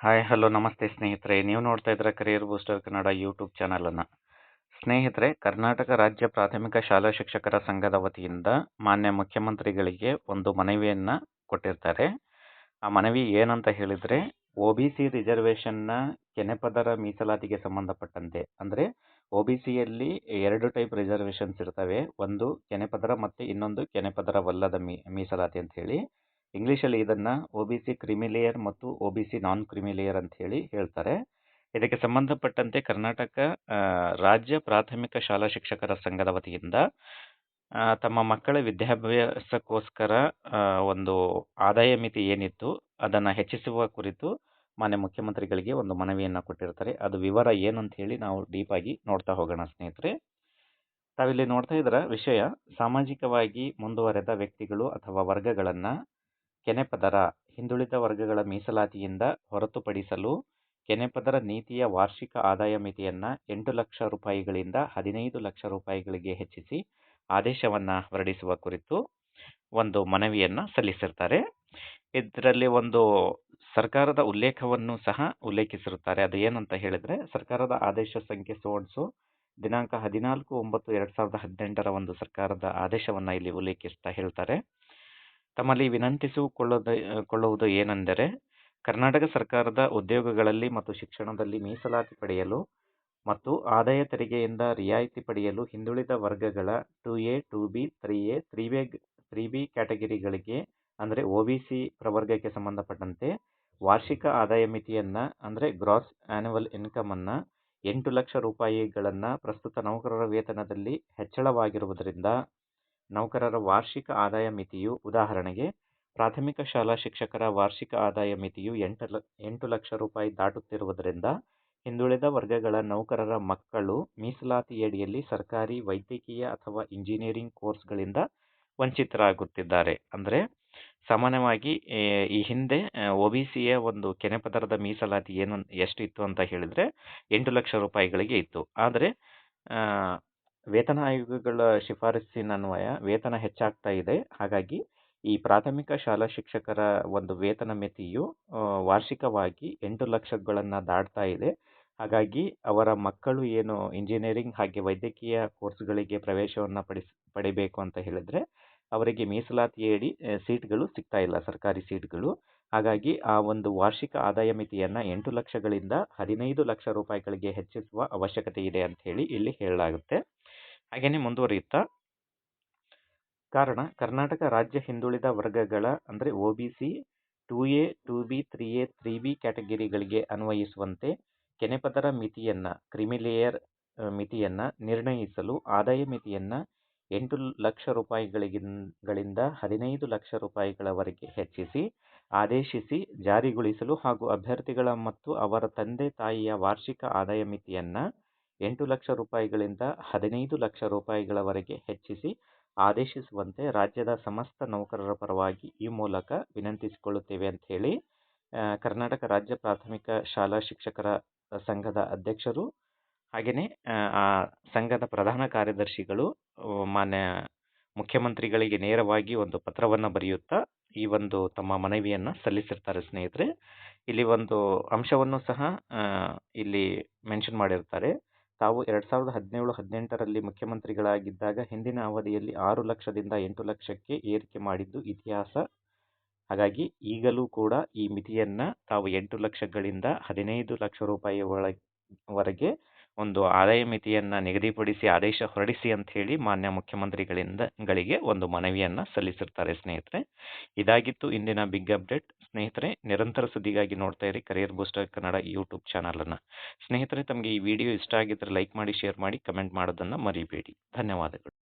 Hi hello ನಮಸ್ತೆ ಸ್ನೇಹಿತರೆ. ನೀವು ನೋಡ್ತಾ ಇದ್ರೆ ಕರಿಯರ್ ಬೂಸ್ಟರ್ ಕನ್ನಡ ಯೂಟ್ಯೂಬ್ ಚಾನಲನ್ನು ಸ್ನೇಹಿತರೆ, ಕರ್ನಾಟಕ ರಾಜ್ಯ ಪ್ರಾಥಮಿಕ ಶಾಲಾ ಶಿಕ್ಷಕರ ಸಂಘದ ವತಿಯಿಂದ ಮಾನ್ಯ ಮುಖ್ಯಮಂತ್ರಿಗಳಿಗೆ ಒಂದು ಮನವಿಯನ್ನು ಕೊಟ್ಟಿರ್ತಾರೆ. ಆ ಮನವಿ ಏನಂತ ಹೇಳಿದರೆ ಒ ಬಿ ಸಿ ರಿಸರ್ವೇಷನ್ನ ಕೆನೆಪದರ ಮೀಸಲಾತಿಗೆ ಸಂಬಂಧಪಟ್ಟಂತೆ. ಅಂದರೆ ಒ ಬಿ ಸಿಯಲ್ಲಿ ಎರಡು ಟೈಪ್ ರಿಸರ್ವೇಷನ್ಸ್ ಇರ್ತವೆ. ಒಂದು ಕೆನೆಪದರ ಮತ್ತು ಇನ್ನೊಂದು ಕೆನೆಪದರವಲ್ಲದ ಮೀಸಲಾತಿ ಅಂತ ಹೇಳಿ. ಇಂಗ್ಲೀಷಲ್ಲಿ ಇದನ್ನು ಒ ಬಿ ಸಿ ಕ್ರಿಮಿಲೇಯರ್ ಮತ್ತು O B C non creamy layer ಅಂತ ಹೇಳಿ ಹೇಳ್ತಾರೆ. ಇದಕ್ಕೆ ಸಂಬಂಧಪಟ್ಟಂತೆ ಕರ್ನಾಟಕ ರಾಜ್ಯ ಪ್ರಾಥಮಿಕ ಶಾಲಾ ಶಿಕ್ಷಕರ ಸಂಘದ ವತಿಯಿಂದ ತಮ್ಮ ಮಕ್ಕಳ ವಿದ್ಯಾಭ್ಯಾಸಕ್ಕೋಸ್ಕರ ಒಂದು ಆದಾಯ ಮಿತಿ ಏನಿತ್ತು ಅದನ್ನು ಹೆಚ್ಚಿಸುವ ಕುರಿತು ಮಾನ್ಯ ಮುಖ್ಯಮಂತ್ರಿಗಳಿಗೆ ಒಂದು ಮನವಿಯನ್ನು ಕೊಟ್ಟಿರ್ತಾರೆ. ಅದು ವಿವರ ಏನು ಅಂತ ಹೇಳಿ ನಾವು ಡೀಪಾಗಿ ನೋಡ್ತಾ ಹೋಗೋಣ ಸ್ನೇಹಿತರೆ. ತಾವಿಲ್ಲಿ ನೋಡ್ತಾ ಇದ್ರ ವಿಷಯ? ಸಾಮಾಜಿಕವಾಗಿ ಮುಂದುವರೆದ ವ್ಯಕ್ತಿಗಳು ಅಥವಾ ವರ್ಗಗಳನ್ನು ಕೆನೆಪದರ ಹಿಂದುಳಿದ ವರ್ಗಗಳ ಮೀಸಲಾತಿಯಿಂದ ಹೊರತುಪಡಿಸಲು ಕೆನೆಪದರ ನೀತಿಯ ವಾರ್ಷಿಕ ಆದಾಯ ಮಿತಿಯನ್ನು ಎಂಟು ಲಕ್ಷ ರೂಪಾಯಿಗಳಿಂದ ಹದಿನೈದು ಲಕ್ಷ ರೂಪಾಯಿಗಳಿಗೆ ಹೆಚ್ಚಿಸಿ ಆದೇಶವನ್ನು ಹೊರಡಿಸುವ ಕುರಿತು ಒಂದು ಮನವಿಯನ್ನು ಸಲ್ಲಿಸಿರ್ತಾರೆ. ಇದರಲ್ಲಿ ಒಂದು ಸರ್ಕಾರದ ಉಲ್ಲೇಖವನ್ನು ಸಹ ಉಲ್ಲೇಖಿಸಿರುತ್ತಾರೆ. ಅದು ಏನಂತ ಹೇಳಿದರೆ, ಸರ್ಕಾರದ ಆದೇಶ ಸಂಖ್ಯೆ ಸೋಡ್ಸು ದಿನಾಂಕ ಹದಿನಾಲ್ಕು ಒಂಬತ್ತು ಎರಡು ಸಾವಿರದ ಹದಿನೆಂಟರ ಒಂದು ಸರ್ಕಾರದ ಆದೇಶವನ್ನು ಇಲ್ಲಿ ಉಲ್ಲೇಖಿಸ್ತಾ ಹೇಳ್ತಾರೆ. ತಮ್ಮಲ್ಲಿ ಕೊಳ್ಳುವುದು ಏನೆಂದರೆ, ಕರ್ನಾಟಕ ಸರ್ಕಾರದ ಉದ್ಯೋಗಗಳಲ್ಲಿ ಮತ್ತು ಶಿಕ್ಷಣದಲ್ಲಿ ಮೀಸಲಾತಿ ಪಡೆಯಲು ಮತ್ತು ಆದಾಯ ತೆರಿಗೆಯಿಂದ ರಿಯಾಯಿತಿ ಪಡೆಯಲು ಹಿಂದುಳಿದ ವರ್ಗಗಳ two A two B three A three B three B ಕ್ಯಾಟಗರಿಗಳಿಗೆ, ಅಂದರೆ ಒ ಬಿ ಸಿ ಪ್ರವರ್ಗಕ್ಕೆ ಸಂಬಂಧಪಟ್ಟಂತೆ ವಾರ್ಷಿಕ ಆದಾಯ ಮಿತಿಯನ್ನು, ಅಂದರೆ ಗ್ರಾಸ್ ಆ್ಯನ್ಯುವಲ್ ಇನ್ಕಮನ್ನು ಎಂಟು ಲಕ್ಷ ರೂಪಾಯಿಗಳನ್ನು ಪ್ರಸ್ತುತ ನೌಕರರ ವೇತನದಲ್ಲಿ ಹೆಚ್ಚಳವಾಗಿರುವುದರಿಂದ ನೌಕರರ ವಾರ್ಷಿಕ ಆದಾಯ ಮಿತಿಯು ಉದಾಹರಣೆಗೆ ಪ್ರಾಥಮಿಕ ಶಾಲಾ ಶಿಕ್ಷಕರ ವಾರ್ಷಿಕ ಆದಾಯ ಮಿತಿಯು ಎಂಟು ಎಂಟು ಲಕ್ಷ ರೂಪಾಯಿ ದಾಟುತ್ತಿರುವುದರಿಂದ ಹಿಂದುಳಿದ ವರ್ಗಗಳ ನೌಕರರ ಮಕ್ಕಳು ಮೀಸಲಾತಿಯಡಿಯಲ್ಲಿ ಸರ್ಕಾರಿ ವೈದ್ಯಕೀಯ ಅಥವಾ ಇಂಜಿನಿಯರಿಂಗ್ ಕೋರ್ಸ್ಗಳಿಂದ ವಂಚಿತರಾಗುತ್ತಿದ್ದಾರೆ. ಅಂದರೆ ಸಾಮಾನ್ಯವಾಗಿ ಈ ಹಿಂದೆ ಒ ಬಿ ಸಿಯ ಒಂದು ಕೆನೆಪದರದ ಮೀಸಲಾತಿ ಏನು ಎಷ್ಟಿತ್ತು ಅಂತ ಹೇಳಿದರೆ ಎಂಟು ಲಕ್ಷ ರೂಪಾಯಿಗಳಿಗೆ ಇತ್ತು. ಆದರೆ ವೇತನ ಆಯೋಗಗಳ ಶಿಫಾರಸ್ಸಿನನ್ವಯ ವೇತನ ಹೆಚ್ಚಾಗ್ತಾ ಇದೆ. ಹಾಗಾಗಿ ಈ ಪ್ರಾಥಮಿಕ ಶಾಲಾ ಶಿಕ್ಷಕರ ಒಂದು ವೇತನ ಮಿತಿಯು ವಾರ್ಷಿಕವಾಗಿ ಎಂಟು ಲಕ್ಷಗಳನ್ನು ದಾಟ್ತಾ ಇದೆ. ಹಾಗಾಗಿ ಅವರ ಮಕ್ಕಳು ಏನು ಇಂಜಿನಿಯರಿಂಗ್ ಹಾಗೆ ವೈದ್ಯಕೀಯ ಕೋರ್ಸ್ಗಳಿಗೆ ಪ್ರವೇಶವನ್ನು ಪಡಿಸ್, ಪಡಿಬೇಕು ಅಂತ ಹೇಳಿದರೆ ಅವರಿಗೆ ಮೀಸಲಾತಿಯಡಿ ಸೀಟ್ಗಳು ಸಿಗ್ತಾ ಇಲ್ಲ, ಸರ್ಕಾರಿ ಸೀಟ್ಗಳು. ಹಾಗಾಗಿ ಆ ಒಂದು ವಾರ್ಷಿಕ ಆದಾಯ ಮಿತಿಯನ್ನು ಎಂಟು ಲಕ್ಷಗಳಿಂದ ಹದಿನೈದು ಲಕ್ಷ ರೂಪಾಯಿಗಳಿಗೆ ಹೆಚ್ಚಿಸುವ ಅವಶ್ಯಕತೆ ಇದೆ ಅಂತ ಹೇಳಿ ಇಲ್ಲಿ ಹೇಳಲಾಗುತ್ತೆ. ಹಾಗೆಯೇ ಮುಂದುವರಿಯುತ್ತಾ? ಕಾರಣ, ಕರ್ನಾಟಕ ರಾಜ್ಯ ಹಿಂದುಳಿದ ವರ್ಗಗಳ ಅಂದರೆ O B C, two A, two B, three A, three B ಕ್ಯಾಟಗರಿಗಳಿಗೆ ಅನ್ವಯಿಸುವಂತೆ ಕೆನೆಪದರ ಮಿತಿಯನ್ನು ಕ್ರಿಮಿಲೇಯರ್ ಮಿತಿಯನ್ನು ನಿರ್ಣಯಿಸಲು ಆದಾಯ ಮಿತಿಯನ್ನು ಎಂಟು ಲಕ್ಷ ರೂಪಾಯಿಗಳಿಗಿಂದ ಹದಿನೈದು ಲಕ್ಷ ರೂಪಾಯಿಗಳವರೆಗೆ ಹೆಚ್ಚಿಸಿ, ಆದೇಶಿಸಿ, ಜಾರಿಗೊಳಿಸಲು ಹಾಗೂ ಅಭ್ಯರ್ಥಿಗಳ ಮತ್ತು ಅವರ ತಂದೆ ತಾಯಿಯ ವಾರ್ಷಿಕ ಆದಾಯ ಮಿತಿಯನ್ನು ಎಂಟು ಲಕ್ಷ ರೂಪಾಯಿಗಳಿಂದ ಹದಿನೈದು ಲಕ್ಷ ರೂಪಾಯಿಗಳವರೆಗೆ ಹೆಚ್ಚಿಸಿ ಆದೇಶಿಸುವಂತೆ ರಾಜ್ಯದ ಸಮಸ್ತ ನೌಕರರ ಪರವಾಗಿ ಈ ಮೂಲಕ ವಿನಂತಿಸಿಕೊಳ್ಳುತ್ತೇವೆ ಅಂತ ಹೇಳಿ ಕರ್ನಾಟಕ ರಾಜ್ಯ ಪ್ರಾಥಮಿಕ ಶಾಲಾ ಶಿಕ್ಷಕರ ಸಂಘದ ಅಧ್ಯಕ್ಷರು ಹಾಗೆಯೇ, ಆ ಸಂಘದ ಪ್ರಧಾನ ಕಾರ್ಯದರ್ಶಿಗಳು ಮಾನ್ಯ ಮುಖ್ಯಮಂತ್ರಿಗಳಿಗೆ ನೇರವಾಗಿ ಒಂದು ಪತ್ರವನ್ನು ಬರೆಯುತ್ತಾ ಈ ಒಂದು ತಮ್ಮ ಮನವಿಯನ್ನು ಸಲ್ಲಿಸಿರ್ತಾರೆ ಸ್ನೇಹಿತರೆ. ಇಲ್ಲಿ ಒಂದು ಅಂಶವನ್ನು ಸಹ ಇಲ್ಲಿ ಮೆನ್ಷನ್ ಮಾಡಿರ್ತಾರೆ. ತಾವು ಎರಡು ಸಾವಿರದ ಹದಿನೇಳು ಹದಿನೆಂಟರಲ್ಲಿ ಮುಖ್ಯಮಂತ್ರಿಗಳಾಗಿದ್ದಾಗ ಹಿಂದಿನ ಅವಧಿಯಲ್ಲಿ ಆರು ಲಕ್ಷದಿಂದ ಎಂಟು ಲಕ್ಷಕ್ಕೆ ಏರಿಕೆ ಮಾಡಿದ್ದು ಇತಿಹಾಸ. ಹಾಗಾಗಿ ಈಗಲೂ ಕೂಡ ಈ ಮಿತಿಯನ್ನು ತಾವು ಎಂಟು ಲಕ್ಷಗಳಿಂದ ಹದಿನೈದು ಲಕ್ಷ ರೂಪಾಯಿ ಒಳವರೆಗೆ ಒಂದು ಆದಾಯ ಮಿತಿಯನ್ನು ನಿಗದಿಪಡಿಸಿ, ಆದೇಶ ಹೊರಡಿಸಿ ಅಂತ ಹೇಳಿ ಮಾನ್ಯ ಮುಖ್ಯಮಂತ್ರಿಗಳಿಂದ ಗಳಿಗೆ ಒಂದು ಮನವಿಯನ್ನು ಸಲ್ಲಿಸಿರ್ತಾರೆ ಸ್ನೇಹಿತರೆ. ಇದಾಗಿತ್ತು ಇಂದಿನ ಬಿಗ್ ಅಪ್ಡೇಟ್. ಸ್ನೇಹಿತರೆ, ನಿರಂತರ ಸುದ್ದಿಗಾಗಿ ನೋಡ್ತಾ ಇರಿ ಕರಿಯರ್ ಬೂಸ್ಟರ್ ಕನ್ನಡ ಯೂಟ್ಯೂಬ್ ಚಾನಲನ್ನು ಸ್ನೇಹಿತರೆ, ತಮಗೆ ಈ ವಿಡಿಯೋ ಇಷ್ಟ ಆಗಿದ್ದರೆ ಲೈಕ್ ಮಾಡಿ, ಶೇರ್ ಮಾಡಿ, ಕಮೆಂಟ್ ಮಾಡೋದನ್ನು ಮರಿಬೇಡಿ. ಧನ್ಯವಾದಗಳು.